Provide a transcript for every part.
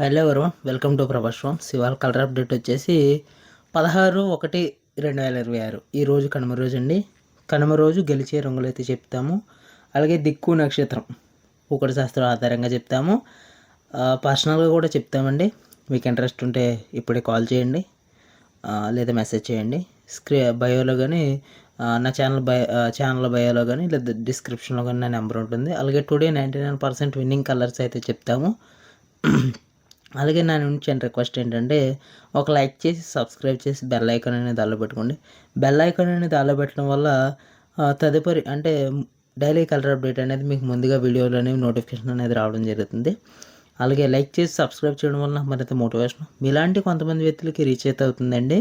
Hello ఎవరు welcome to ప్రభాస్వం శివాల్ కలర్ అప్డేట్ వచ్చేసి పదహారు ఒకటి రెండు వేల ఇరవై ఆరు. ఈ రోజు కనుమ రోజు అండి. కనుమ రోజు గెలిచే రంగులు అయితే చెప్తాము. అలాగే దిక్కు నక్షత్రం ఒకటి శాస్త్రం ఆధారంగా చెప్తాము. పర్సనల్గా కూడా చెప్తామండి. మీకు ఇంట్రెస్ట్ ఉంటే ఇప్పుడే కాల్ చేయండి. లేదా మెసేజ్ చేయండి. స్క్రీ బయోలో కానీ నా ఛానల్ బయో ఛానల్ బయోలో కానీ లేదా డిస్క్రిప్షన్లో కానీ నా నెంబర్ ఉంటుంది. అలాగే today ninety nine percent winning colours అయితే చెప్తాము. అలాగే నా నుంచి రిక్వెస్ట్ ఏంటంటే ఒక లైక్ చేసి సబ్స్క్రైబ్ చేసి బెల్ ఐకాన్ అనేది దానిలో పెట్టుకోండి. బెల్ ఐకాన్ అనేది దానిలో పెట్టడం వల్ల తదుపరి అంటే డైలీ కలర్ అప్డేట్ అనేది మీకు ముందుగా వీడియోలు అనేవి నోటిఫికేషన్ అనేది రావడం జరుగుతుంది. అలాగే లైక్ చేసి సబ్స్క్రైబ్ చేయడం వల్ల మరింత మోటివేషన్ మీలాంటి కొంతమంది వ్యక్తులకి రీచ్ అయితే అవుతుందండి.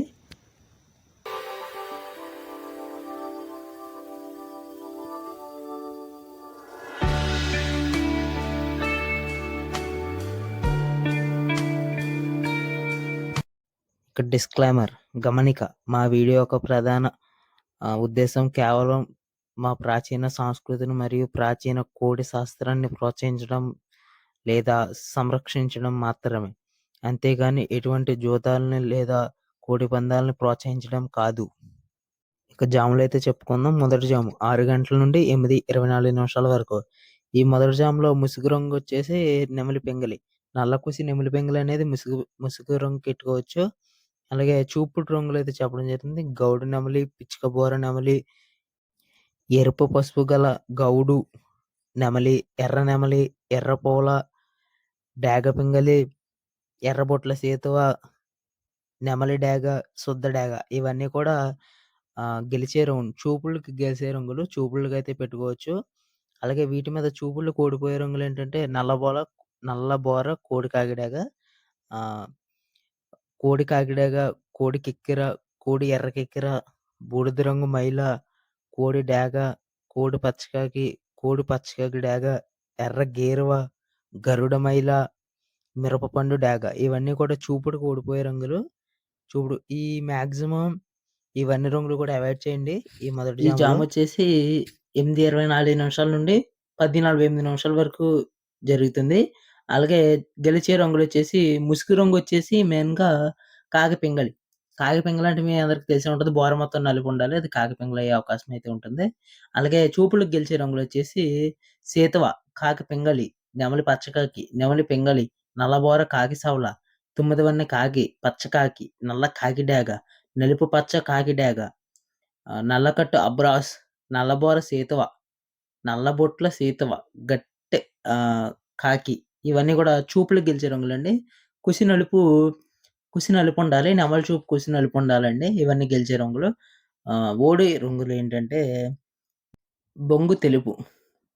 డిస్క్లైమర్ గమనిక. మా వీడియో యొక్క ప్రధాన ఉద్దేశం కేవలం మా ప్రాచీన సంస్కృతిని మరియు ప్రాచీన కోడి శాస్త్రాన్ని ప్రోత్సహించడం లేదా సంరక్షించడం మాత్రమే. అంతేగాని ఎటువంటి జూతాలని లేదా కోడి పందాలని ప్రోత్సహించడం కాదు. ఇక జాములు అయితే చెప్పుకుందాం. మొదటి జాము ఆరు గంటల నుండి ఎనిమిది ఇరవై నాలుగు నిమిషాల వరకు. ఈ మొదటి జాములో ముసుగు రంగు వచ్చేసి నెమలి పెంగలి. నల్ల కుసి నెమలి పెంగలి అనేది ముసుగు ముసుగు రంగు పెట్టుకోవచ్చు అలాగే చూపుడు రంగులు అయితే చెప్పడం జరిగింది గౌడు నెమలి పిచ్చుక బోర నెమలి ఎరుపు పసుపు గల గౌడు నెమలి ఎర్ర నెమలి ఎర్ర పూల డేగ పింగలి ఎర్రబొట్ల సేతువ నెమలి డాగ శుద్ధ డేగ ఇవన్నీ కూడా గెలిచే రంగు చూపులకి గెలిచే రంగులు చూపులకి అయితే పెట్టుకోవచ్చు. అలాగే వీటి మీద చూపులు కోడిపోయే రంగులు ఏంటంటే నల్లబోల నల్లబోర కోడి కాకిడాగ కోడి కాకిడాగ కోడి కిక్కిర కోడి ఎర్ర కిక్కిర బూడిద రంగు మైల కోడి డాగ కోడి పచ్చకాకి కోడి పచ్చకాకి డాగ ఎర్ర గేరువ గరుడ మైల మిరపపండు డాగ ఇవన్నీ కూడా చూపుడు కోడిపోయే రంగులు. చూపుడు ఈ మాక్సిమం ఇవన్నీ రంగులు కూడా అవాయిడ్ చేయండి ఈ మొదటి ఈ వచ్చేసి ఎనిమిది ఇరవై నాలుగు నిమిషాల నుండి పది నలభై ఎనిమిది నిమిషాల వరకు జరుగుతుంది. అలాగే గెలిచే రంగులు వచ్చేసి ముసుగు రంగు వచ్చేసి మెయిన్‌గా కాకిపింగళి. కాకిపింగళి అంటే మీ అందరికి తెలిసి ఉంటుంది బోర మొత్తం నలుపు ఉండాలి. అది కాకిపింగళి అయ్యే అవకాశం అయితే ఉంటుంది. అలాగే చూపులకు గెలిచే రంగులు వచ్చేసి సీతవ కాకిపింగళి, నెమలి పచ్చకాకి, నెమలి పింగళి, నల్లబోర కాకి సవల, తుమ్మిదివన్నె కాకి, పచ్చకాకి, నల్ల కాకి డాగ, నలుపు పచ్చ కాకి డాగ, నల్లకట్టు అబ్రాస్, నల్లబోర సేతువ, నల్లబొట్ల సీతవ గట్టె కాకి ఇవన్నీ కూడా చూపులకు గెలిచే రంగులండి. కుసి నలుపు, కుసి నలుపు ఉండాలి. నెమల చూపు కుసి నలుపు ఉండాలండి. ఇవన్నీ గెలిచే రంగులు. ఓడి రంగులు ఏంటంటే బొంగు తెలుపు.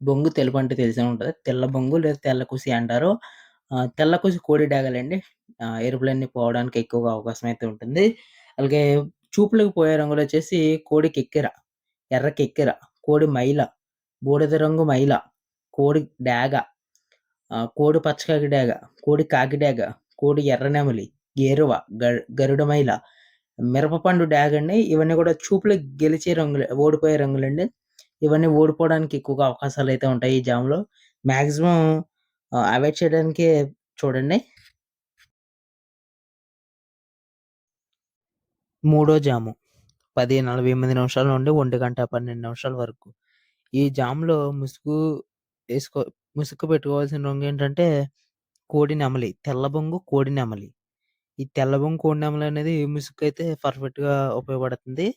బొంగు తెలుపు అంటే తెలిసే ఉంటుంది తెల్ల బొంగు లేదా తెల్ల కుసి అంటారు. తెల్ల కుసి కోడి డాగలండి. ఎరుపులన్నీ పోవడానికి ఎక్కువగా అవకాశం అయితే ఉంటుంది. అలాగే చూపులకు పోయే రంగులు వచ్చేసి కోడి కెక్కెర, ఎర్ర కెక్కెర, కోడి మైల, బూడిద రంగు మైల, కోడి డాగ కోడి పచ్చకాకిడాగ, కోడి కాకిడాగ, కోడి ఎర్రనెమలి, గేరువ, గరుడమైల, మిరపపండు డాగ్ అండి. ఇవన్నీ కూడా చూపులు గెలిచే రంగులు ఓడిపోయే రంగులండి. ఇవన్నీ ఓడిపోవడానికి ఎక్కువగా అవకాశాలు అయితే ఉంటాయి ఈ జామ్‌లో. మాక్సిమం అవాయిడ్ చేయడానికే చూడండి. మూడో జాము ఎనిమిది నిమిషాల నుండి గంట పన్నెండు నిమిషాల వరకు. ఈ జామ్‌లో ముసుగు వేసుకో ముసుగు పెట్టుకోవాల్సిన రంగు ఏంటంటే కోడి నెమలి. తెల్ల బొంగు కోడి నెమలి. ఈ తెల్ల బొంగు కోడి నెమలి అనేది ముసుగుకైతే పర్ఫెక్ట్‌గా ఉపయోగపడుతుంది.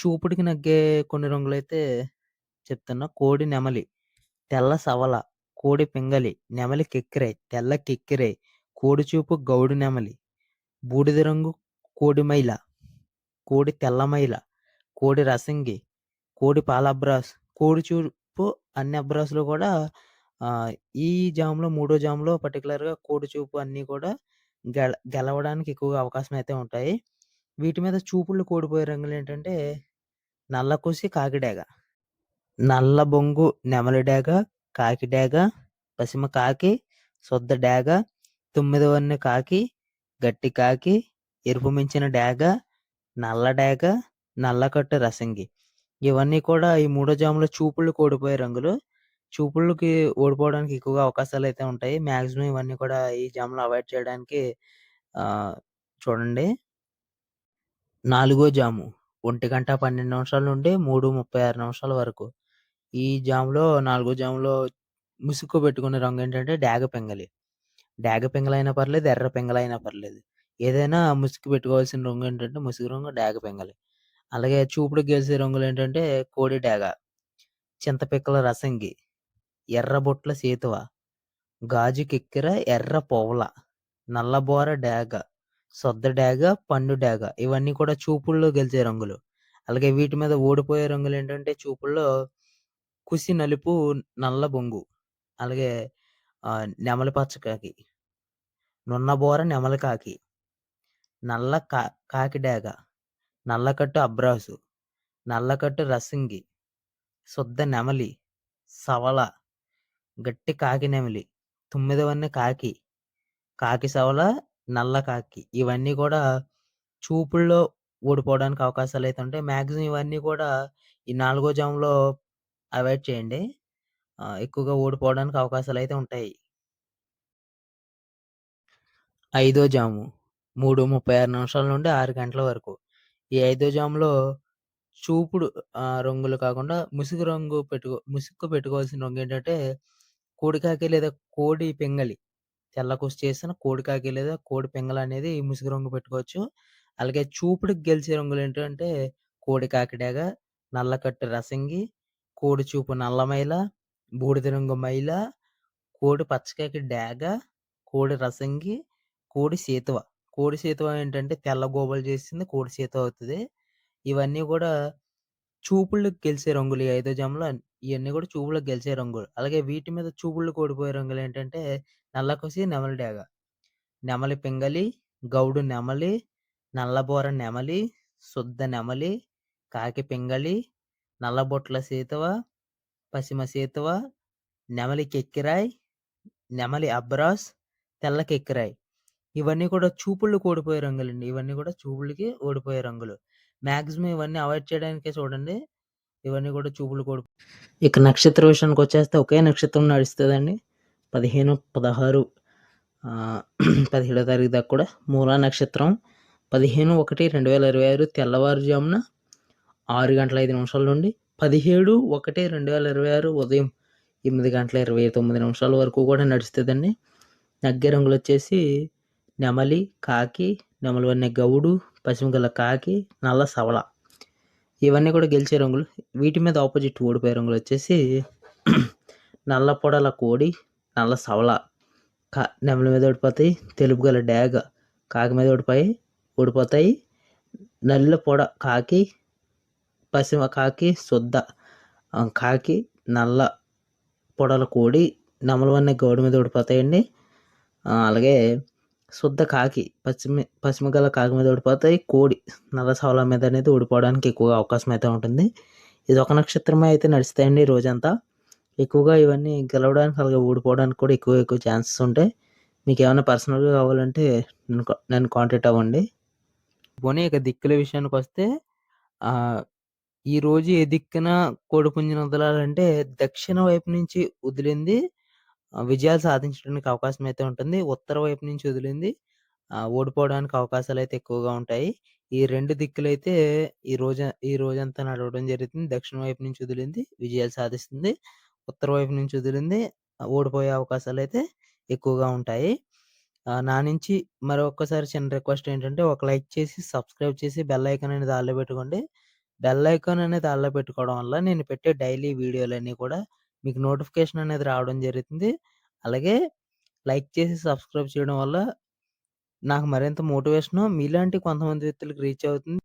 చూపుడికి నగ్గే కొన్ని రంగులైతే చెప్తున్నా. కోడి నెమలి, తెల్ల సవల, కోడి పింగలి, నెమలి కెక్కిరై, తెల్ల కెక్కిరై, కోడి చూపు గౌడు నెమలి, బూడిద రంగు కోడి మైల, కోడి తెల్ల మైల, కోడి రసంగి, కోడి పాలబ్రాస్, కోడి చూపు అన్ని అబ్రాస్‌లో కూడా ఈ జామ్‌లో మూడో జామ్‌లో పర్టిక్యులర్‌గా కోడి చూపు అన్నీ కూడా గెల గెలవడానికి ఎక్కువగా అవకాశం అయితే ఉంటాయి. వీటి మీద చూపులు కోడిపోయే రంగులు ఏంటంటే నల్లకుసి, కాకిడాగ. నల్ల బొంగు నెమలి డేగ కాకిడాగ పసిమ కాకి, శుద్ధ డేగ, తొమ్మిదవన్నె కాకి, గట్టి కాకి, ఎరుపు మించిన డేగ నల్ల డేగ నల్లకట్టు రసంగి. ఇవన్నీ కూడా ఈ మూడో జాములో చూపులు ఓడిపోయే రంగులు. చూపుళ్ళకి ఓడిపోవడానికి ఎక్కువగా అవకాశాలైతే ఉంటాయి. మాక్సిమం ఇవన్నీ కూడా ఈ జామ్‌లో అవాయిడ్ చేయడానికి ఆహ్, చూడండి. నాలుగో జాము 1:12 నిమిషాల నుండి 3:36 నిమిషాల వరకు. ఈ జామ్‌లో నాలుగో జామ్‌లో ముసుగు పెట్టుకునే రంగు ఏంటంటే డేగ పింగళి. డేగ పింగళైనా పర్లేదు, ఎర్ర పింగళైనా పర్లేదు. ఏదైనా ముసుగు పెట్టుకోవాల్సిన రంగు ఏంటంటే ముసుగు రంగు డేగ పింగళి. అలాగే చూపుడు గెలిసే రంగులేంటంటే కోడి డేగ, చింతపిక్కల రసంగి, ఎర్ర బొట్ల సేతువ, గాజు కిక్కెర, ఎర్ర పోవల, నల్లబోర డేగ, సొద్ద డేగ, పండు డేగ ఇవన్నీ కూడా చూపుల్లో గెలిచే రంగులు. అలాగే వీటి మీద ఓడిపోయే రంగులు ఏంటంటే చూపుల్లో కుసి నలుపు, నల్ల బొంగు. అలాగే నెమలి పచ్చ కాకి. నున్నబోర నెమలి కాకి. నల్ల కా కాకి డేగ, నల్లకట్టు అబ్రాసు, నల్లకట్టు రసంగి, శుద్ధ నెమలి, సవల, గట్టి కాకి నెమలి, తొమ్మిదవన్నీ కాకి, కాకి సవల, నల్ల కాకి ఇవన్నీ కూడా చూపుల్లో ఓడిపోవడానికి అయితే ఉంటాయి. మ్యాక్సిమం ఇవన్నీ కూడా ఈ నాలుగో జామ్‌లో అవాయిడ్ చేయండి. ఎక్కువగా ఓడిపోవడానికి అయితే ఉంటాయి. ఐదో జాము 3:36 నిమిషాల నుండి ఆరు గంటల వరకు. ఈ ఐదో జాములో చూపుడు ఆహ్, రంగులు కాకుండా ముసుగు రంగు పెట్టుకో ముసుగు పెట్టుకోవాల్సిన రంగు ఏంటంటే కోడికాకి లేదా కోడి పింగళి. తెల్ల చేసిన కోడికాకి లేదా కోడి పింగళి అనేది ముసుగు రంగు పెట్టుకోవచ్చు. అలాగే చూపుడు గెలిచే రంగులేంటంటే కోడి కాకి డేగ, నల్లకట్టు రసంగి, కోడి చూపు నల్లమైల, బూడిద రంగు మైల, కోడి పచ్చకాకి డేగ, కోడి రసంగి, కోడి సేతువ. కోడి సీతం ఏంటంటే తెల్ల గోబలు చేసింది కోడి సీతం అవుతుంది ఇవన్నీ కూడా చూపుళ్ళకి గెలిచే రంగులు ఈ ఐదో జామ్‌లో ఇవన్నీ కూడా చూపులకు గెలిచే రంగులు. అలాగే వీటి మీద చూపుళ్ళకి ఓడిపోయే రంగులేంటంటే నల్లకుసి, నెమలి డేగ, నెమలి పింగలి గౌడు నెమలి, నల్లబోర నెమలి, శుద్ధ నెమలి, కాకి పింగళి, నల్లబొట్ల సీతవ పసిమ సీతవ నెమలి కెక్కిరాయ్, నెమలి అబ్రాస్, తెల్ల కెక్కిరాయ్. ఇవన్నీ కూడా చూపుళ్ళకి ఓడిపోయే రంగులండి. ఇవన్నీ కూడా చూపులకి ఓడిపోయే రంగులు. మాక్సిమం ఇవన్నీ అవాయిడ్ చేయడానికే చూడండి. ఇవన్నీ కూడా చూపులు ఓడి ఇక నక్షత్ర విషయానికొచ్చేస్తే ఒకే నక్షత్రం నడుస్తదండి. 15, 16 ఆహ్, 17 తారీఖు దాకా కూడా మూలా నక్షత్రం 15/1/2026 తెల్లవారుజామున ఆరు గంటల ఐదు నిమిషాల నుండి 17/1/2026 ఉదయం ఎనిమిది గంటల 29 నిమిషాల వరకు కూడా నడుస్తదండి. నగ్గే రంగులొచ్చేసి నెమలి, కాకి, నెమలివన్నె గౌడు, పశ్చిమగల కాకి, నల్ల సవళ ఇవన్నీ కూడా గెలిచే రంగులు. వీటి మీద ఆపోజిట్ ఓడిపోయే రంగులు వచ్చేసి నల్ల పొడల కోడి, నల్ల సవళ కా నెమలి మీద ఓడిపోతాయి. తెలుపు గల డ్యాగ కాకి మీద ఓడిపోయి ఓడిపోతాయి. నల్ల పొడ కాకి, పశ్చిమ కాకి, శుద్ధ కాకి, నల్ల పొడల కోడి, నెమలివన్నె గౌడు మీద ఓడిపోతాయండి. అలాగే శుద్ధ కాకి పశ్చిమ పశ్చిమ గల కాకి మీద ఓడిపోతాయి. కోడి నల్ల మీద అనేది ఓడిపోవడానికి ఎక్కువగా అవకాశం అయితే ఉంటుంది. ఇది ఒక నక్షత్రమే అయితే నడుస్తాయండి రోజంతా. ఎక్కువగా ఇవన్నీ గెలవడానికి అలాగే ఓడిపోవడానికి కూడా ఎక్కువ ఎక్కువ ఛాన్సెస్ ఉంటాయి. మీకేమన్నా పర్సనల్‌గా కావాలంటే నన్ను నన్ను కాంటాక్ట్ అవ్వండి. పోనీ ఇక దిక్కుల విషయానికి వస్తే ఈరోజు ఏ దిక్కున కోడిపుంజును వదలాలంటే దక్షిణ వైపు నుంచి వదిలింది విజయాలు సాధించడానికి అవకాశం అయితే ఉంటుంది. ఉత్తర వైపు నుంచి వదిలింది ఓడిపోవడానికి ఓడిపోవడానికి అయితే ఎక్కువగా ఉంటాయి. ఈ 2 దిక్కులైతే ఈ రోజు ఈ రోజంతా నడవడం జరుగుతుంది. దక్షిణ వైపు నుంచి వదిలింది విజయాలు సాధిస్తుంది. ఉత్తర వైపు నుంచి వదిలింది ఆహ్, ఓడిపోయే అవకాశాలైతే ఎక్కువగా ఉంటాయి. ఆహ్, నా నుంచి మరొక్కసారి చిన్న రిక్వెస్ట్ ఏంటంటే ఒక లైక్ చేసి, సబ్స్క్రైబ్ చేసి బెల్ ఐకాన్ అనేది ఆల్‌లో పెట్టుకోండి. బెల్ ఐకాన్ అనేది ఆల్‌లో పెట్టుకోవడం వల్ల నేను పెట్టే డైలీ వీడియోలన్నీ కూడా మీకు నోటిఫికేషన్ అనేది రావడం జరుగుతుంది. అలాగే లైక్ చేసి, సబ్స్క్రైబ్ చేయడం వల్ల నాకు మరింత మోటివేషను మీలాంటి కొంతమంది వ్యక్తులకు రీచ్ అవుతుంది.